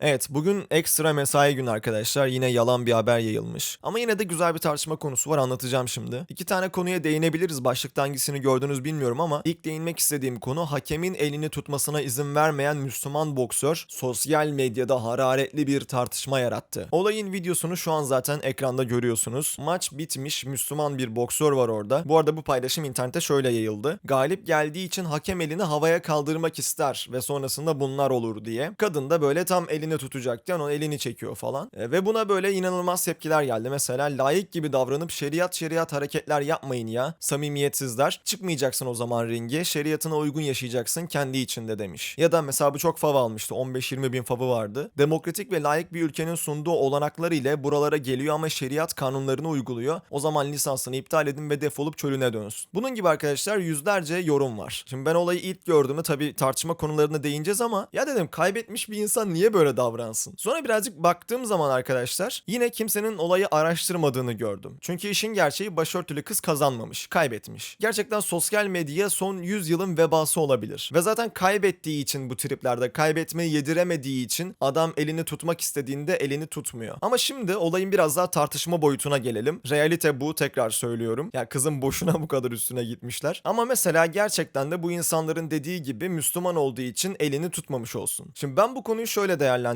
Evet, bugün ekstra mesai günü arkadaşlar. Yine yalan bir haber yayılmış. Ama yine de güzel bir tartışma konusu var anlatacağım şimdi. İki tane konuya değinebiliriz. Başlıkta hangisini gördünüz bilmiyorum ama ilk değinmek istediğim konu hakemin elini tutmasına izin vermeyen Müslüman boksör sosyal medyada hararetli bir tartışma yarattı. Olayın videosunu şu an zaten ekranda görüyorsunuz. Maç bitmiş Müslüman bir boksör var orada. Bu arada bu paylaşım internette şöyle yayıldı. Galip geldiği için hakem elini havaya kaldırmak ister ve sonrasında bunlar olur diye. Kadın da böyle tam elini tutacakken onun elini çekiyor falan. E, ve buna böyle inanılmaz tepkiler geldi. Mesela layık gibi davranıp şeriat şeriat hareketler yapmayın ya. Samimiyetsizler. Çıkmayacaksın o zaman ringe. Şeriatına uygun yaşayacaksın kendi içinde demiş. Ya da mesela bu çok fav almıştı. 15-20 bin favı vardı. Demokratik ve layık bir ülkenin sunduğu olanaklar ile buralara geliyor ama şeriat kanunlarını uyguluyor. O zaman lisansını iptal edin ve defolup çölüne dönsün. Bunun gibi arkadaşlar yüzlerce yorum var. Şimdi ben olayı ilk gördüğümde tabii tartışma konularına değineceğiz ama ya dedim kaybetmiş bir insan niye böyle davransın? Sonra birazcık baktığım zaman arkadaşlar yine kimsenin olayı araştırmadığını gördüm. Çünkü işin gerçeği başörtülü kız kazanmamış, kaybetmiş. Gerçekten sosyal medya son 100 yılın vebası olabilir. Ve zaten kaybettiği için bu triplerde kaybetmeyi yediremediği için adam elini tutmak istediğinde elini tutmuyor. Ama şimdi olayın biraz daha tartışma boyutuna gelelim. Realite bu tekrar söylüyorum. Ya kızın boşuna bu kadar üstüne gitmişler. Ama mesela gerçekten de bu insanların dediği gibi Müslüman olduğu için elini tutmamış olsun. Şimdi ben bu konuyu şöyle değerlendiriyorum.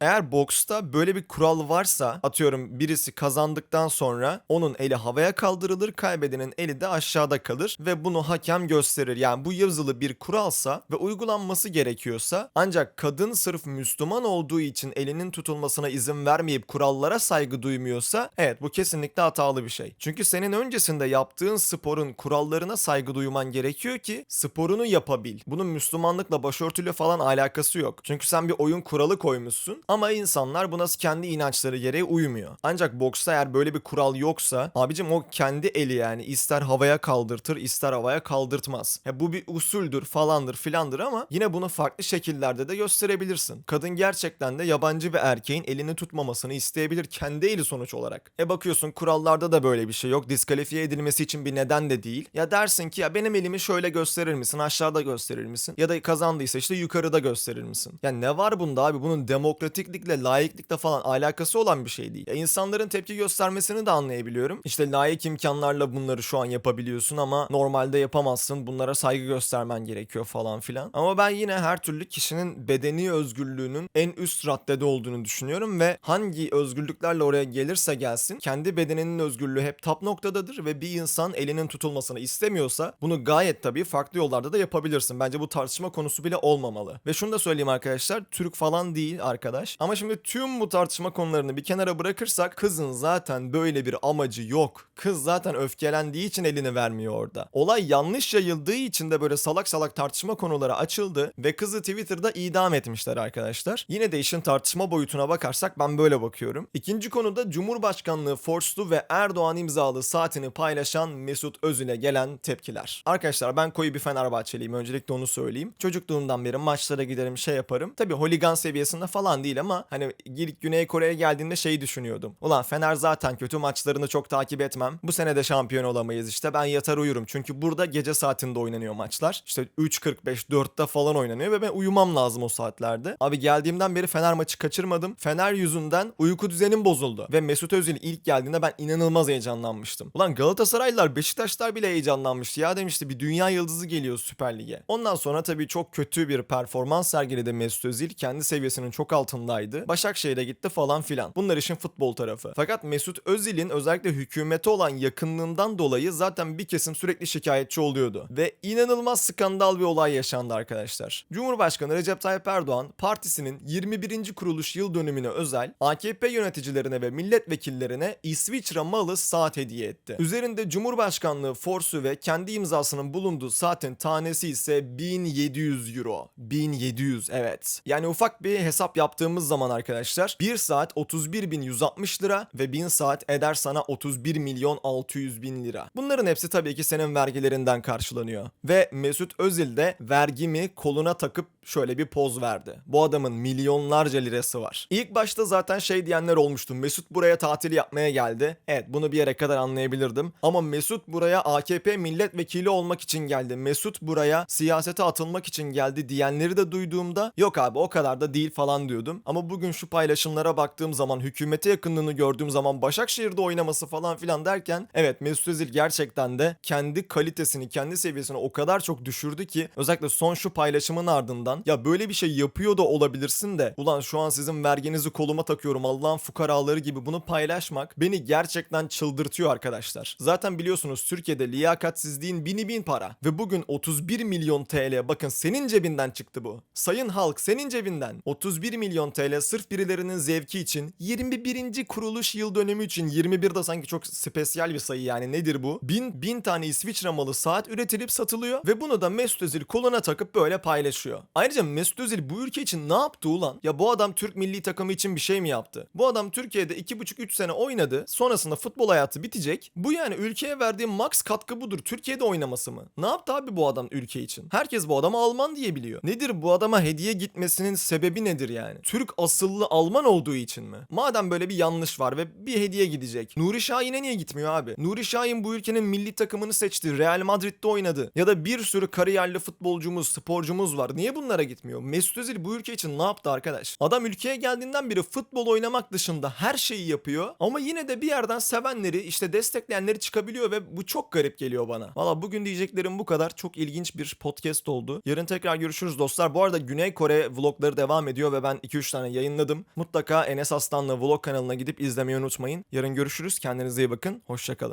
Eğer boksta böyle bir kural varsa atıyorum birisi kazandıktan sonra onun eli havaya kaldırılır kaybedenin eli de aşağıda kalır ve bunu hakem gösterir. Yani bu yazılı bir kuralsa ve uygulanması gerekiyorsa ancak kadın sırf Müslüman olduğu için elinin tutulmasına izin vermeyip kurallara saygı duymuyorsa evet bu kesinlikle hatalı bir şey. Çünkü senin öncesinde yaptığın sporun kurallarına saygı duyman gerekiyor ki sporunu yapabil. Bunun Müslümanlıkla başörtüyle falan alakası yok. Çünkü sen bir oyun kuralı koymuşsun ama insanlar buna kendi inançları gereği uymuyor. Ancak boksta eğer böyle bir kural yoksa abicim o kendi eli yani ister havaya kaldırtır ister havaya kaldırtmaz. Ya bu bir usuldür falandır filandır ama yine bunu farklı şekillerde de gösterebilirsin. Kadın gerçekten de yabancı bir erkeğin elini tutmamasını isteyebilir kendi eli sonuç olarak. E bakıyorsun kurallarda da böyle bir şey yok. Diskalifiye edilmesi için bir neden de değil. Ya dersin ki ya benim elimi şöyle gösterir misin? Aşağıda gösterir misin? Ya da kazandıysa işte yukarıda gösterir misin? Ya ne var bunda abi? Bunun demokratiklikle, layıklıkla falan alakası olan bir şey değil. Ya insanların tepki göstermesini de anlayabiliyorum. İşte layık imkanlarla bunları şu an yapabiliyorsun ama normalde yapamazsın. Bunlara saygı göstermen gerekiyor falan filan. Ama ben yine her türlü kişinin bedeni özgürlüğünün en üst raddede olduğunu düşünüyorum ve hangi özgürlüklerle oraya gelirse gelsin kendi bedeninin özgürlüğü hep top noktadadır ve bir insan elinin tutulmasını istemiyorsa bunu gayet tabii farklı yollarda da yapabilirsin. Bence bu tartışma konusu bile olmamalı. Ve şunu da söyleyeyim arkadaşlar Türk falan değil arkadaş. Ama şimdi tüm bu tartışma konularını bir kenara bırakırsak kızın zaten böyle bir amacı yok. Kız zaten öfkelendiği için elini vermiyor orada. Olay yanlış yayıldığı için de böyle salak salak tartışma konuları açıldı ve kızı Twitter'da idam etmişler arkadaşlar. Yine de işin tartışma boyutuna bakarsak ben böyle bakıyorum. İkinci konuda Cumhurbaşkanlığı forslu ve Erdoğan imzalı saatini paylaşan Mesut Özil'e gelen tepkiler. Arkadaşlar ben koyu bir Fenerbahçeliyim öncelikle onu söyleyeyim. Çocukluğumdan beri maçlara giderim şey yaparım. Tabi holigan seviyesinde falan değil ama hani ilk Güney Kore'ye geldiğimde şeyi düşünüyordum. Ulan Fener zaten kötü maçlarını çok takip etmem. Bu sene de şampiyon olamayız işte ben yatar uyurum. Çünkü burada gece saatinde oynanıyor maçlar. İşte 3.45 4'te falan oynanıyor ve ben uyumam lazım o saatlerde. Abi geldiğimden beri Fener maçı kaçırmadım. Fener yüzünden uyku düzenim bozuldu. Ve Mesut Özil ilk geldiğinde ben inanılmaz heyecanlanmıştım. Ulan Galatasaraylılar Beşiktaşlar bile heyecanlanmıştı. Ya demişti bir dünya yıldızı geliyor Süper Lig'e. Ondan sonra tabii çok kötü bir performans sergiledi Mesut Özil. Kendi seviyesinin çok altındaydı. Başakşehir'e gitti falan filan. Bunlar işin futbol tarafı. Fakat Mesut Özil'in özellikle hükümete olan yakınlığından dolayı zaten bir kesim sürekli şikayetçi oluyordu. Ve inanılmaz skandal bir olay yaşandı arkadaşlar. Cumhurbaşkanı Recep Tayyip Erdoğan partisinin 21. kuruluş yıl dönümüne özel AKP yöneticilerine ve milletvekillerine İsviçre malı saat hediye etti. Üzerinde Cumhurbaşkanlığı forsu ve kendi imzasının bulunduğu saatin tanesi ise 1700 euro. 1700 evet. Yani ufak bir hesap yaptığımız zaman arkadaşlar 1 saat 31.160 lira ve 1000 saat eder sana 31 milyon 600 bin lira. Bunların hepsi tabii ki senin vergilerinden karşılanıyor. Ve Mesut Özil de vergimi koluna takıp şöyle bir poz verdi. Bu adamın milyonlarca lirası var. İlk başta zaten şey diyenler olmuştu. Mesut buraya tatil yapmaya geldi. Evet bunu bir yere kadar anlayabilirdim. Ama Mesut buraya AKP milletvekili olmak için geldi. Mesut buraya siyasete atılmak için geldi diyenleri de duyduğumda yok abi o kadar da değil falan falan diyordum. Ama bugün şu paylaşımlara baktığım zaman hükümete yakınlığını gördüğüm zaman Başakşehir'de oynaması falan filan derken evet Mesut Özil gerçekten de kendi kalitesini kendi seviyesini o kadar çok düşürdü ki özellikle son şu paylaşımın ardından ya böyle bir şey yapıyor da olabilirsin de ulan şu an sizin verginizi koluma takıyorum Allah'ın fukaraları gibi bunu paylaşmak beni gerçekten çıldırtıyor arkadaşlar. Zaten biliyorsunuz Türkiye'de liyakatsizliğin bini bin para ve bugün 31 milyon TL bakın senin cebinden çıktı bu. Sayın halk senin cebinden 31 milyon TL sırf birilerinin zevki için 21. kuruluş yıl dönümü için 21 de sanki çok spesiyel bir sayı yani nedir bu? Bin, bin tane İsviçre malı saat üretilip satılıyor ve bunu da Mesut Özil koluna takıp böyle paylaşıyor. Ayrıca Mesut Özil bu ülke için ne yaptı ulan? Ya bu adam Türk milli takımı için bir şey mi yaptı? Bu adam Türkiye'de 2,5-3 sene oynadı. Sonrasında futbol hayatı bitecek. Bu yani ülkeye verdiği max katkı budur. Türkiye'de oynaması mı? Ne yaptı abi bu adam ülke için? Herkes bu adamı Alman diye biliyor. Nedir bu adama hediye gitmesinin sebebi nedir yani? Türk asıllı Alman olduğu için mi? Madem böyle bir yanlış var ve bir hediye gidecek. Nuri Şahin'e niye gitmiyor abi? Nuri Şahin bu ülkenin milli takımını seçti. Real Madrid'de oynadı. Ya da bir sürü kariyerli futbolcumuz, sporcumuz var. Niye bunlara gitmiyor? Mesut Özil bu ülke için ne yaptı arkadaş? Adam ülkeye geldiğinden beri futbol oynamak dışında her şeyi yapıyor. Ama yine de bir yerden sevenleri, işte destekleyenleri çıkabiliyor ve bu çok garip geliyor bana. Valla bugün diyeceklerim bu kadar. Çok ilginç bir podcast oldu. Yarın tekrar görüşürüz dostlar. Bu arada Güney Kore vlogları devam ediyor ve ben 2-3 tane yayınladım. Mutlaka Enes Aslan'la vlog kanalına gidip izlemeyi unutmayın. Yarın görüşürüz. Kendinize iyi bakın. Hoşçakalın.